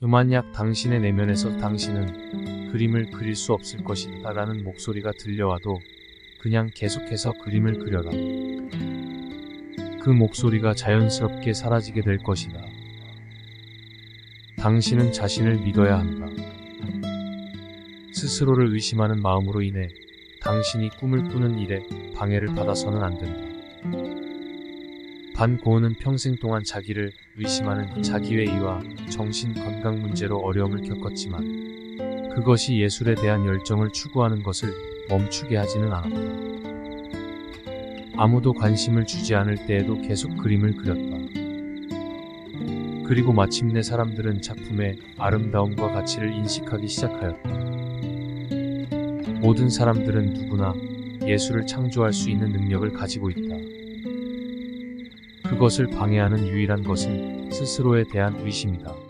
만약 당신의 내면에서 당신은 그림을 그릴 수 없을 것이다 라는 목소리가 들려와도 그냥 계속해서 그림을 그려라. 그 목소리가 자연스럽게 사라지게 될 것이다. 당신은 자신을 믿어야 한다. 스스로를 의심하는 마음으로 인해 당신이 꿈을 꾸는 일에 방해를 받아서는 안 된다. 반 고은은 평생 동안 자기를 의심하는 자기외의와 정신 건강 문제로 어려움을 겪었지만 그것이 예술에 대한 열정을 추구하는 것을 멈추게 하지는 않았다. 아무도 관심을 주지 않을 때에도 계속 그림을 그렸다. 그리고 마침내 사람들은 작품의 아름다움과 가치를 인식하기 시작하였다. 모든 사람들은 누구나 예술을 창조할 수 있는 능력을 가지고 있다. 그것을 방해하는 유일한 것은 스스로에 대한 의심이다.